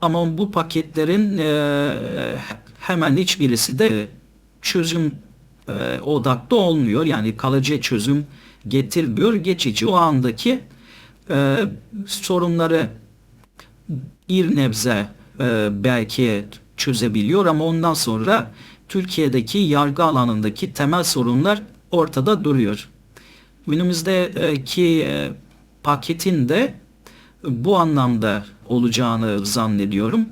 Ama bu paketlerin e, hemen hiçbirisi de çözüm e, odaklı olmuyor. Yani kalıcı çözüm getirmiyor. Geçici o andaki e, sorunları bir nebze e, belki çözebiliyor ama ondan sonra Türkiye'deki yargı alanındaki temel sorunlar ortada duruyor. Günümüzdeki e, paketin de bu anlamda olacağını zannediyorum.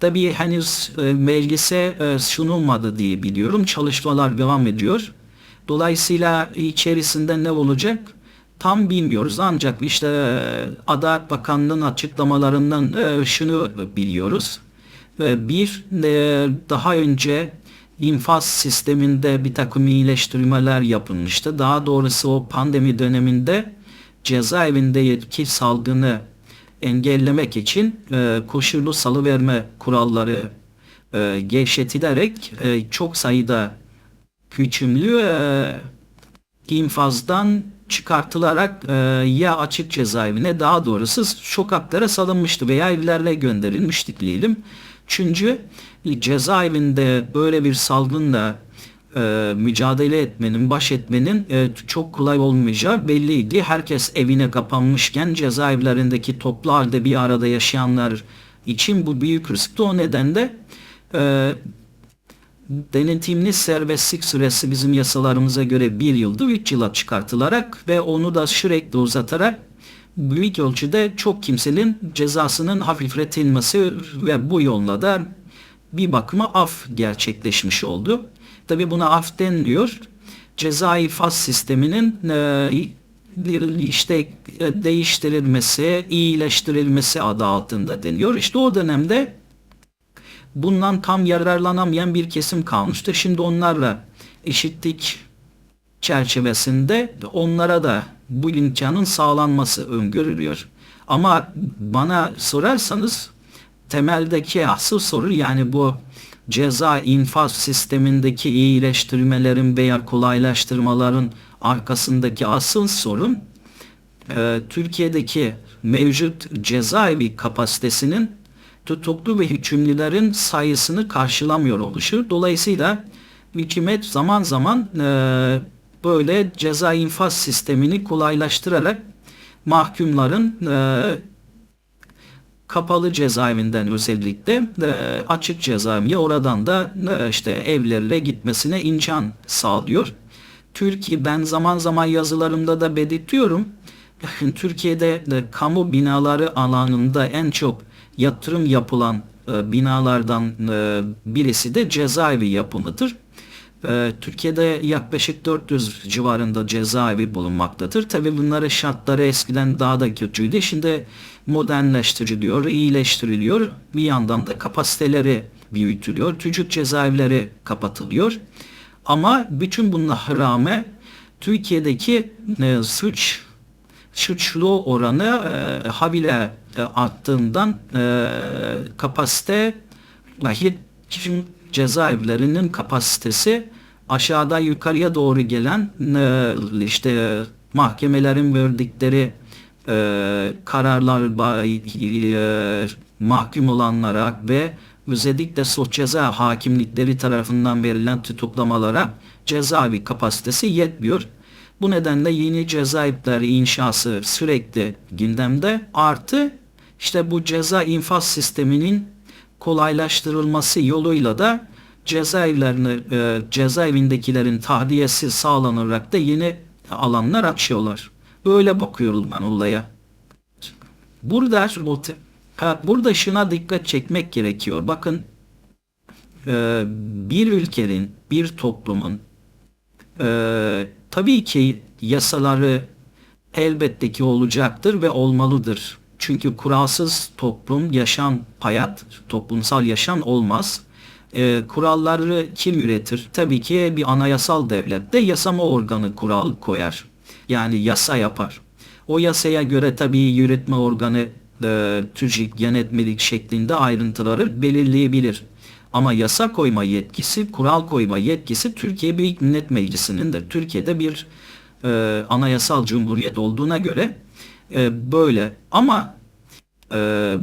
Tabii henüz e, meclise e, sunulmadı diye biliyorum. Çalışmalar devam ediyor. Dolayısıyla içerisinde ne olacak tam bilmiyoruz. Ancak işte e, Adalet Bakanlığı'nın açıklamalarından şunu biliyoruz. Bir, daha önce infaz sisteminde bir takım iyileştirmeler yapılmıştı. Daha doğrusu o pandemi döneminde cezaevindeki salgını engellemek için e, koşullu salıverme kuralları e, gevşetilerek e, çok sayıda hükümlü e, infazdan çıkartılarak e, ya açık cezaevine daha doğrusu sokaklara salınmıştı veya evlerle gönderilmişti diyelim. Çünkü cezaevinde böyle bir salgınla e, mücadele etmenin, baş etmenin e, çok kolay olmayacağı belliydi. Herkes evine kapanmışken cezaevlerindeki toplu halde bir arada yaşayanlar için bu büyük riskti. O nedenle e, denetimli serbestlik süresi bizim yasalarımıza göre bir yılda üç yıla çıkartılarak ve onu da sürekli uzatarak büyük ölçüde çok kimsenin cezasının hafifletilmesi ve bu yolla da bir bakıma af gerçekleşmiş oldu. Tabi buna af deniliyor. Cezai faz sisteminin e, işte e, değiştirilmesi, iyileştirilmesi adı altında deniyor. İşte o dönemde bundan tam yararlanamayan bir kesim kalmıştı. Şimdi onlarla eşitlik çerçevesinde onlara da bu imkanın sağlanması öngörülüyor. Ama bana sorarsanız temeldeki asıl soru yani bu ceza infaz sistemindeki iyileştirmelerin veya kolaylaştırmaların arkasındaki asıl sorun e, Türkiye'deki mevcut cezaevi kapasitesinin tutuklu ve hükümlülerin sayısını karşılamıyor oluşur. Dolayısıyla hükümet zaman zaman e, böyle ceza infaz sistemini kolaylaştırarak mahkumların e, kapalı cezaevinden özellikle e, açık cezaeviye oradan da e, işte evlerle gitmesine imkan sağlıyor. Türkiye ben zaman zaman yazılarımda da belirtiyorum. Türkiye'de de kamu binaları alanında en çok yatırım yapılan e, binalardan e, birisi de cezaevi yapımıdır. E, Türkiye'de yaklaşık 400 civarında cezaevi bulunmaktadır. Tabi bunların şartları eskiden daha da kötüydü. Şimdi modernleştiriliyor, iyileştiriliyor. Bir yandan da kapasiteleri büyütülüyor. Çocuk cezaevleri kapatılıyor. Ama bütün bunlara rağmen Türkiye'deki e, suç suçlu oranı e, habile e, arttığından e, kapasite lahir cezaevlerinin kapasitesi aşağıda yukarıya doğru gelen e, işte mahkemelerin verdikleri e, kararlar e, mahkum olanlara ve özellikle suç ceza hakimlikleri tarafından verilen tutuklamalara cezaevi kapasitesi yetmiyor. Bu nedenle yeni cezaevleri inşası sürekli gündemde artı işte bu ceza infaz sisteminin kolaylaştırılması yoluyla da cezaevlerini e, cezaevindekilerin tahliyesi sağlanarak da yeni alanlar açıyorlar. Böyle bakıyorum ben olaya. Burada burada şuna dikkat çekmek gerekiyor. Bakın e, bir ülkenin, bir toplumun e, tabii ki yasaları elbette ki olacaktır ve olmalıdır. Çünkü kuralsız toplum, yaşam, hayat, toplumsal yaşam olmaz. E, kuralları kim üretir? Tabii ki bir anayasal devlette yasama organı kural koyar. Yani yasa yapar. O yasaya göre tabii yürütme organı e, TÜCİK yönetmelik şeklinde ayrıntıları belirleyebilir. Ama yasa koyma yetkisi, kural koyma yetkisi Türkiye Büyük Millet Meclisi'nindir. Türkiye'de bir e, anayasal cumhuriyet olduğuna göre e, böyle. Ama e,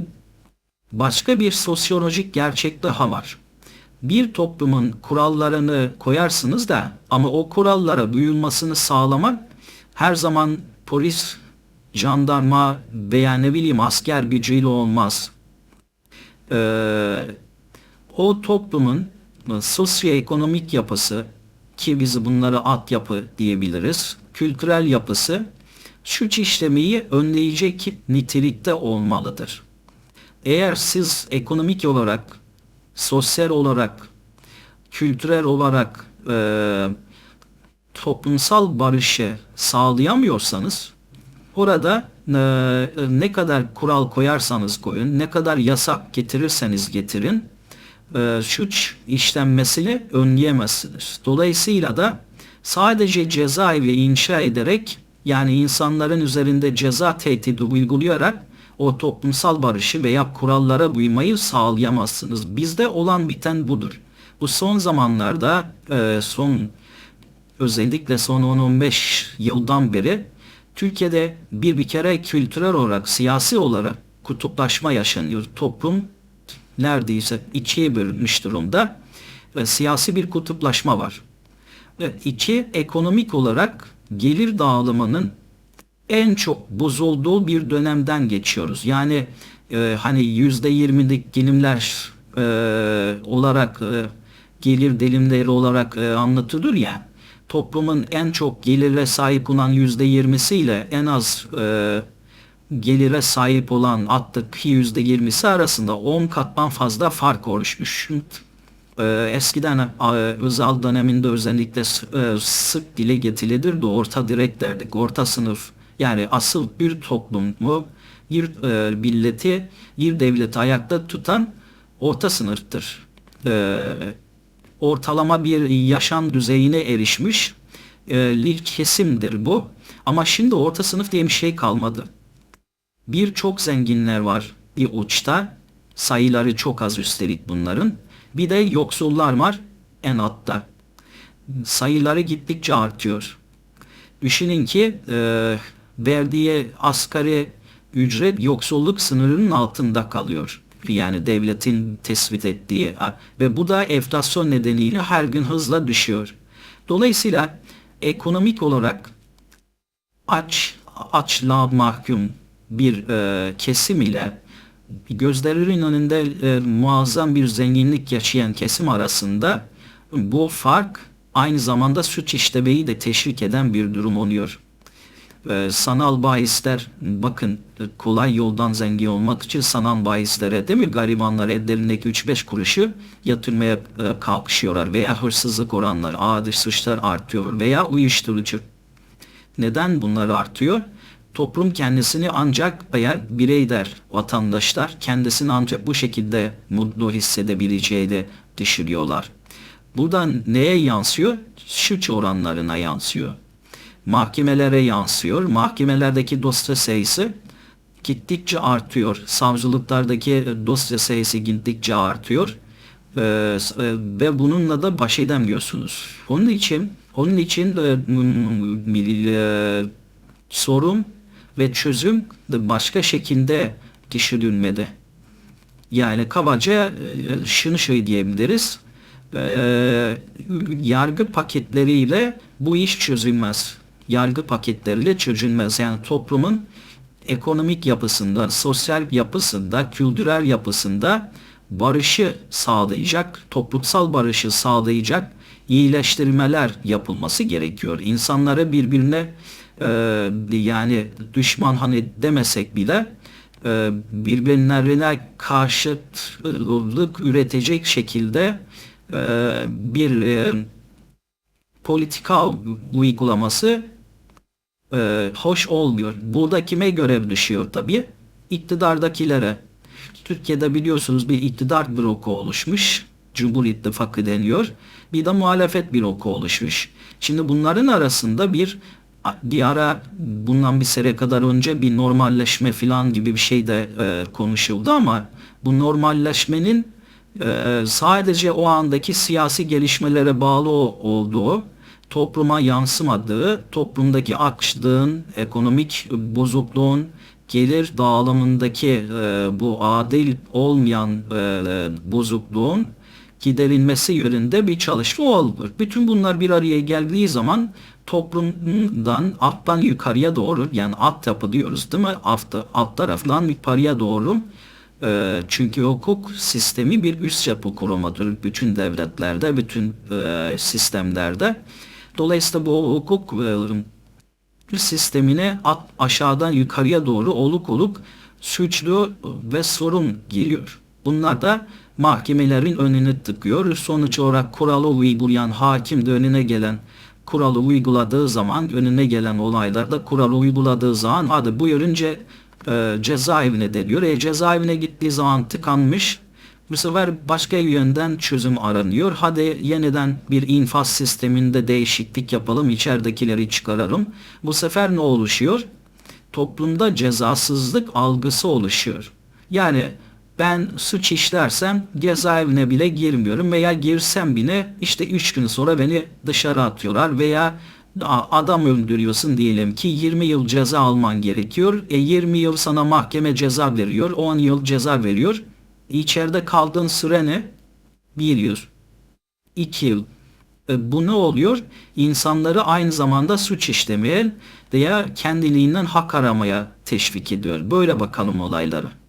başka bir sosyolojik gerçek daha var. Bir toplumun kurallarını koyarsınız da ama o kurallara uyulmasını sağlamak her zaman polis, jandarma veya ne bileyim asker gücüyle olmaz. Ee, o toplumun sosyoekonomik yapısı ki biz bunları at yapı diyebiliriz. Kültürel yapısı suç işlemeyi önleyecek nitelikte olmalıdır. Eğer siz ekonomik olarak, sosyal olarak, kültürel olarak e, toplumsal barışı sağlayamıyorsanız orada e, ne kadar kural koyarsanız koyun, ne kadar yasak getirirseniz getirin e, suç işlenmesini önleyemezsiniz. Dolayısıyla da sadece cezaevi inşa ederek yani insanların üzerinde ceza tehdidi uygulayarak o toplumsal barışı veya kurallara uymayı sağlayamazsınız. Bizde olan biten budur. Bu son zamanlarda e, son özellikle son 10-15 yıldan beri Türkiye'de bir bir kere kültürel olarak, siyasi olarak kutuplaşma yaşanıyor. Toplum neredeyse ikiye bölünmüş durumda ve siyasi bir kutuplaşma var. Ve iki, ekonomik olarak gelir dağılımının en çok bozulduğu bir dönemden geçiyoruz. Yani e, hani yüzde yirmilik dilimler e, olarak e, gelir dilimleri olarak e, anlatılır ya toplumun en çok gelire sahip olan yüzde yirmisiyle en az e, gelire sahip olan attık yüzde yirmisi arasında 10 kattan fazla fark oluşmuş. Ee, eskiden e, özel döneminde özellikle e, sık dile getirilir de orta direk derdik. Orta sınıf yani asıl bir toplumu bir e, milleti bir devleti ayakta tutan orta sınıftır. Ee, ortalama bir yaşam düzeyine erişmiş bir kesimdir bu. Ama şimdi orta sınıf diye bir şey kalmadı. Birçok zenginler var bir uçta. Sayıları çok az üstelik bunların. Bir de yoksullar var en altta. Sayıları gittikçe artıyor. Düşünün ki e, verdiği asgari ücret yoksulluk sınırının altında kalıyor. Yani devletin tespit ettiği ve bu da enflasyon nedeniyle her gün hızla düşüyor. Dolayısıyla ekonomik olarak aç, açlığa mahkum bir e, kesim ile gözlerinin önünde e, muazzam bir zenginlik yaşayan kesim arasında bu fark aynı zamanda suç işlemeyi de teşvik eden bir durum oluyor. E, sanal bahisler bakın kolay yoldan zengin olmak için sanal bahislere değil mi garibanlar ellerindeki 3-5 kuruşu yatırmaya e, kalkışıyorlar veya hırsızlık oranları, adi suçlar artıyor veya uyuşturucu. Neden bunlar artıyor? toplum kendisini ancak eğer bireyler, vatandaşlar kendisini ancak bu şekilde mutlu hissedebileceğini düşünüyorlar. Buradan neye yansıyor? Suç oranlarına yansıyor. Mahkemelere yansıyor. Mahkemelerdeki dosya sayısı gittikçe artıyor. Savcılıklardaki dosya sayısı gittikçe artıyor. Ee, ve bununla da baş edemiyorsunuz. Onun için onun için de, e, sorun ve çözüm de başka şekilde düşünülmedi. Yani kabaca e, şunu şey diyebiliriz. E, yargı paketleriyle bu iş çözülmez. Yargı paketleriyle çözülmez. Yani toplumun ekonomik yapısında, sosyal yapısında, kültürel yapısında barışı sağlayacak, toplumsal barışı sağlayacak iyileştirmeler yapılması gerekiyor. İnsanları birbirine e, yani düşman hani demesek bile e, birbirlerine karşıtlık üretecek şekilde e, bir e, politika uygulaması e, hoş olmuyor. Burada kime görev düşüyor tabii? İktidardakilere. Türkiye'de biliyorsunuz bir iktidar bloku oluşmuş. Cumhur İttifakı deniyor. Bir de muhalefet bloku oluşmuş. Şimdi bunların arasında bir bir ara bundan bir sene kadar önce bir normalleşme falan gibi bir şey de e, konuşuldu ama bu normalleşmenin e, sadece o andaki siyasi gelişmelere bağlı olduğu, topluma yansımadığı, toplumdaki açlığın, ekonomik bozukluğun, gelir dağılımındaki e, bu adil olmayan e, bozukluğun giderilmesi yönünde bir çalışma olur. Bütün bunlar bir araya geldiği zaman toplumdan alttan yukarıya doğru yani alt yapı diyoruz değil mi? Alt, alt taraftan yukarıya doğru e, çünkü hukuk sistemi bir üst yapı kurumadır bütün devletlerde, bütün e, sistemlerde. Dolayısıyla bu hukuk e, sistemine aşağıdan yukarıya doğru oluk oluk suçlu ve sorun giriyor. Bunlar da mahkemelerin önüne tıkıyor. Sonuç olarak kuralı uygulayan hakim de önüne gelen kuralı uyguladığı zaman önüne gelen olaylarda kuralı uyguladığı zaman hadi buyurunca e, cezaevine de diyor. E, cezaevine gittiği zaman tıkanmış. Bu sefer başka yönden çözüm aranıyor. Hadi yeniden bir infaz sisteminde değişiklik yapalım. içeridekileri çıkaralım. Bu sefer ne oluşuyor? Toplumda cezasızlık algısı oluşuyor. Yani ben suç işlersem cezaevine bile girmiyorum veya girsem bile işte 3 gün sonra beni dışarı atıyorlar veya adam öldürüyorsun diyelim ki 20 yıl ceza alman gerekiyor. E 20 yıl sana mahkeme ceza veriyor. 10 yıl ceza veriyor. İçeride kaldığın süre ne? 1 yıl. 2 yıl. E bu ne oluyor? İnsanları aynı zamanda suç işlemeye veya kendiliğinden hak aramaya teşvik ediyor. Böyle bakalım olaylara.